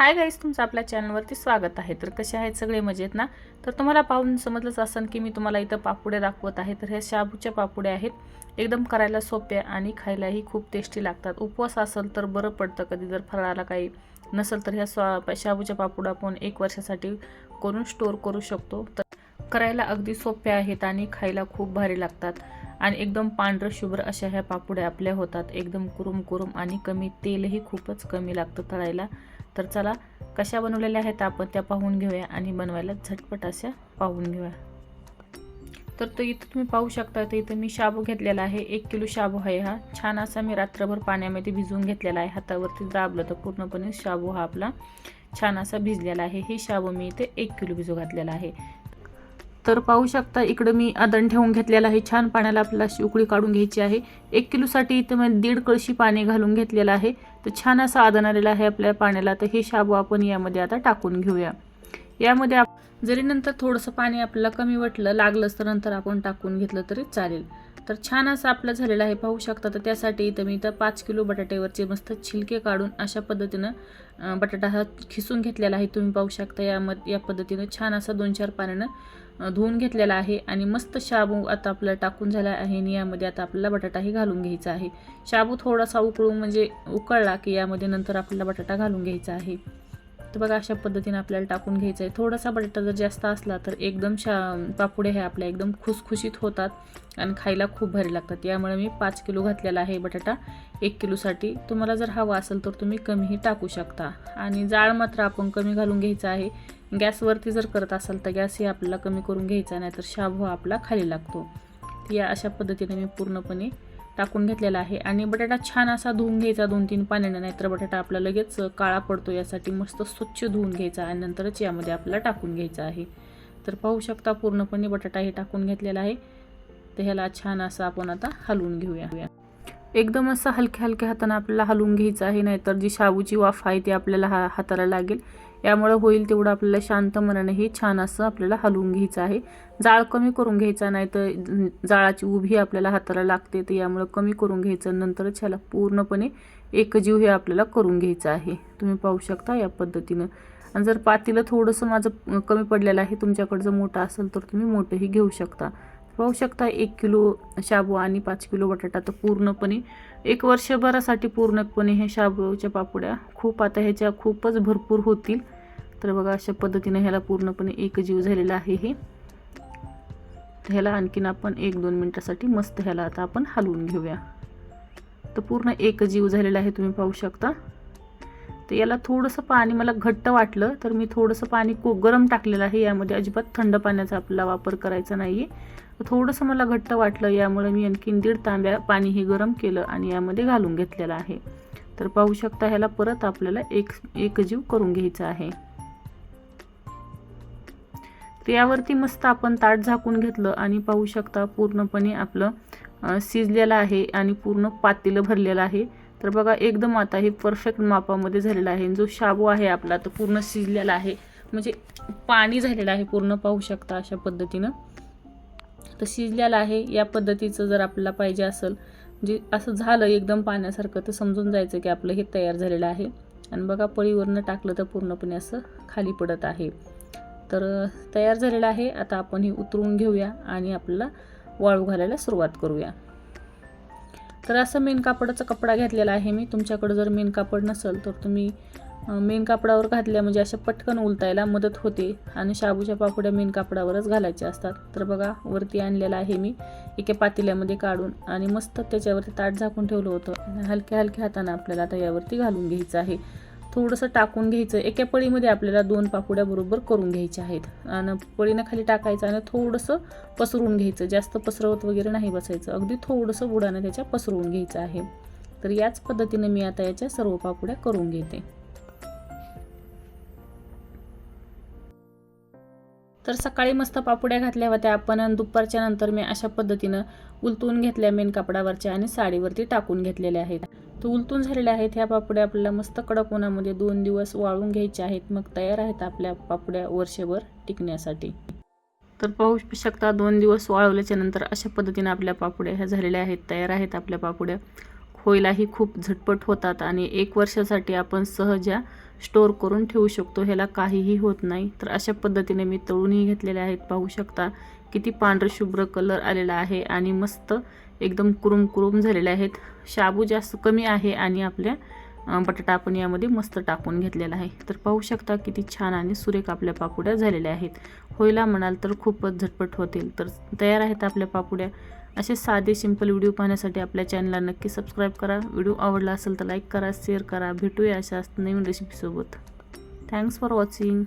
Hi guys तुमचं आपल्या चॅनलवरती स्वागत आहे. तर कसे आहेत सगळे? मजेत ना? तर तुम्हाला पाहून समजलंच असेल की मी तुम्हाला इथं पापुड्या दाखवत आहे. तर ह्या शाबूच्या पापुड्या आहेत. एकदम करायला सोप्या आणि खायलाही खूप टेस्टी लागतात. उपवास असेल तर बरं पडतं कधी जर फराळाला काही नसेल तर ह्या स्वा शाबूच्या पापुड्या आपण एक वर्षासाठी करून स्टोअर करू शकतो. तर करायला अगदी सोप्या आहेत आणि खायला खूप भारी लागतात. आणि एकदम पांढरं शुभ्र अशा ह्या पापुड्या आपल्या होतात. एकदम कुरुम कुरुम आणि कमी तेलही खूपच कमी लागतं तळायला. तर चला कशा बनवलेल्या आहेत आपण त्या पाहून घेऊया आणि बनवायला झटपट अशा पाहून घेऊया. तर तो इथं तुम्ही पाहू शकता तर इथं मी शाबू घेतलेला आहे. एक किलो शाबू आहे हा. छान असा मी रात्रभर पाण्यामध्ये भिजवून घेतलेला आहे. हातावरती दाबलं तर पूर्णपणे शाबू हा आपला छान असा भिजलेला आहे. हे शाबू मी इथे एक किलो भिजू घातलेला आहे. तर पाहू शकता इकडं मी आदण ठेवून घेतलेलं आहे. छान पाण्याला आपल्याला अशी उकळी काढून घ्यायची आहे. एक किलोसाठी इथं मी दीड कळशी पाणी घालून घेतलेलं आहे. तर छान असं आदण आलेलं आहे आपल्या पाण्याला. तर हे शाबू आपण यामध्ये आता टाकून घेऊया. यामध्ये आप जरी नंतर थोडंसं पाणी आपल्याला कमी वाटलं लागलंच तर नंतर आपण टाकून घेतलं तरी चालेल. तर छान असं आपलं झालेलं आहे. पाहू शकता तर त्यासाठी इथं मी इथं पाच किलो बटाट्यावरचे मस्त छिलके काढून अशा पद्धतीनं बटाटा हा खिसून घेतलेला आहे. तुम्ही पाहू शकता यामध्ये या पद्धतीनं छान असा दोन चार पाण्यानं धुवून घेतलेला आहे आणि मस्त शाबू आता आपल्याला टाकून झाला आहे आणि यामध्ये आता आपल्याला बटाटाही घालून घ्यायचा आहे. शाबू थोडासा उकळून म्हणजे उकळला की यामध्ये नंतर आपल्याला बटाटा घालून घ्यायचा आहे. तर बघा अशा पद्धतीने आपल्याला टाकून घ्यायचं आहे. थोडासा बटाटा जर जास्त असला तर एकदम शा पापुडे हे आपल्या एकदम खुसखुशीत होतात आणि खायला खूप भारी लागतात. यामुळे मी पाच किलो घातलेला आहे बटाटा. एक किलोसाठी तुम्हाला जर हवा असेल तर तुम्ही कमीही टाकू शकता. आणि जाळ मात्र आपण कमी घालून घ्यायचा आहे. गॅसवरती जर करत असाल तर गॅसही आपल्याला कमी करून घ्यायचा नाही तर शाबू हा आपला खाली लागतो. या अशा पद्धतीने मी पूर्णपणे टाकून घेतलेला आहे. आणि बटाटा छान असा धुवून घ्यायचा दोन तीन पाण्याने नाहीतर बटाटा आपला लगेच काळा पडतो. यासाठी मस्त स्वच्छ धुवून घ्यायचा आणि नंतरच यामध्ये आपल्याला टाकून घ्यायचा आहे. तर पाहू शकता पूर्णपणे बटाटा हे टाकून घेतलेला आहे. तर ह्याला छान असं आपण आता हलवून घेऊया. एकदम असं हलक्या हलक्या हाताने आपल्याला हलवून घ्यायचं आहे नाहीतर जी शाबूची वाफ आहे ती आपल्याला हा हाताला लागेल. यामुळं होईल तेवढं आपल्याला शांत मनाने हे छान असं आपल्याला हलवून घ्यायचं आहे. जाळ कमी करून घ्यायचा नाही तर जाळाची उभी आपल्याला हाताला लागते तर यामुळं कमी करून घ्यायचं नंतरच ह्याला पूर्णपणे एकजीव हे आपल्याला करून घ्यायचं आहे. तुम्ही पाहू शकता या पद्धतीनं. आणि जर पातीलं थोडंसं माझं कमी पडलेलं आहे तुमच्याकडं जर मोठं असेल तर तुम्ही मोठंही घेऊ शकता. पाहू शकता एक किलो शाबू आणि पाच किलो बटाटा तर पूर्णपणे एक वर्षभरासाठी पूर्णपणे हे शाबूच्या पापुड्या खूप आता ह्याच्या खूपच भरपूर होतील. तर बघा अशा पद्धतीनं ह्याला पूर्णपणे एक जीव झालेला आहे हे. तर ह्याला आणखीन आपण एक दोन मिनटासाठी मस्त ह्याला आता आपण हलवून घेऊया. तर पूर्ण एक जीव झालेला आहे तुम्ही पाहू शकता. तर याला थोडंसं पाणी मला घट्ट वाटलं तर मी थोडंसं पाणी को गरम टाकलेलं आहे. यामध्ये अजिबात थंड पाण्याचा आपला वापर करायचा नाही आहे थोडंसं मला घट्ट वाटलं. यामुळे मी आणखीन दीड तांब्या पाणी हे गरम केलं आणि यामध्ये घालून घेतलेलं आहे. तर पाहू शकता ह्याला परत आपल्याला एक एकजीव करून घ्यायचा आहे. तर यावरती मस्त आपण ताट झाकून घेतलं आणि पाहू शकता पूर्णपणे आपलं शिजलेलं आहे आणि पूर्ण पातेलं भरलेलं आहे. तर बघा एकदम आता हे परफेक्ट मापामध्ये झालेला आहे. जो शाबू आहे आपला तो पूर्ण शिजलेला आहे. म्हणजे पाणी झालेलं आहे पूर्ण पाहू शकता अशा पद्धतीनं. तर शिजलेलं आहे या पद्धतीचं जर आपल्याला पाहिजे असेल म्हणजे असं झालं एकदम पाण्यासारखं तर समजून जायचं की आपलं हे तयार झालेलं आहे. आणि बघा पळीवरनं टाकलं तर पूर्णपणे असं खाली पडत आहे. तर तयार झालेलं आहे. आता आपण हे उतरून घेऊया आणि आपल्याला वाळू घालायला सुरुवात करूया. तर असं मेन कापडाचा कपडा घेतलेला आहे मी. तुमच्याकडं जर मेन कापड नसेल तर तुम्ही मेन कापडावर घातल्या म्हणजे अशा पटकन उलटायला मदत होते आणि शाबूच्या पापड्या मेन कापडावरच घालायच्या असतात. तर बघा वरती आणलेला आहे मी एका पातेल्यामध्ये काढून आणि मस्त त्याच्यावरती ताट झाकून ठेवलं होतं. हलक्या हलक्या हाताने आपल्याला आता यावरती घालून घ्यायचं आहे. थोडंसं टाकून घ्यायचं. एका पळीमध्ये आपल्याला दोन पापुड्या बरोबर करून घ्यायच्या आहेत. आणि पळीनं खाली टाकायचं आणि थोडंसं पसरवून घ्यायचं. जास्त पसरवत वगैरे नाही बसायचं. अगदी थोडंसं बुडानं त्याच्या पसरवून घ्यायचं आहे. तर याच पद्धतीने मी आता याच्या सर्व पापुड्या करून घेते. तर सकाळी मस्त पापुड्या घातल्या होत्या आपण आणि दुपारच्या नंतर मी अशा पद्धतीनं उलटून घेतल्या मेन कापडावरच्या आणि साडीवरती टाकून घेतलेल्या आहेत. तर उलटून झालेल्या आहेत ह्या पापड्या. आपल्याला मस्त कडक उन्हामध्ये दोन दिवस वाळून घ्यायच्या आहेत. मग तयार आहेत आपल्या पापड्या वर्षभर टिकण्यासाठी. तर पाहू शकता दोन दिवस वाळवल्याच्या नंतर अशा पद्धतीने आपल्या पापड्या ह्या झालेल्या आहेत. तयार आहेत आपल्या पापड्या. खोयलाही खूप झटपट होतात आणि एक वर्षासाठी आपण सहजा स्टोअर करून ठेवू शकतो. ह्याला काहीही होत नाही. तर अशा पद्धतीने मी तळूनही घेतलेले आहेत. पाहू शकता किती पांढरशुभ्र कलर आलेला आहे आणि मस्त एकदम कुरुम कुरुम झालेले आहेत. शाबू जास्त कमी आहे आणि आपल्या बटाटा आपण यामध्ये मस्त टाकून घेतलेला आहे. तर पाहू शकता किती छान आणि सुरेख आपल्या पापुड्या झालेल्या आहेत. होईला म्हणाल तर खूपच झटपट होतील. तर तयार आहेत आपल्या पापुड्या. असे साधे सिंपल व्हिडिओ पाहण्यासाठी आपल्या चॅनलला नक्की सबस्क्राईब करा. व्हिडिओ आवडला असेल तर लाईक करा शेअर करा. भेटूया अशाच नवीन रेसिपीसोबत थँक्स फॉर वॉचिंग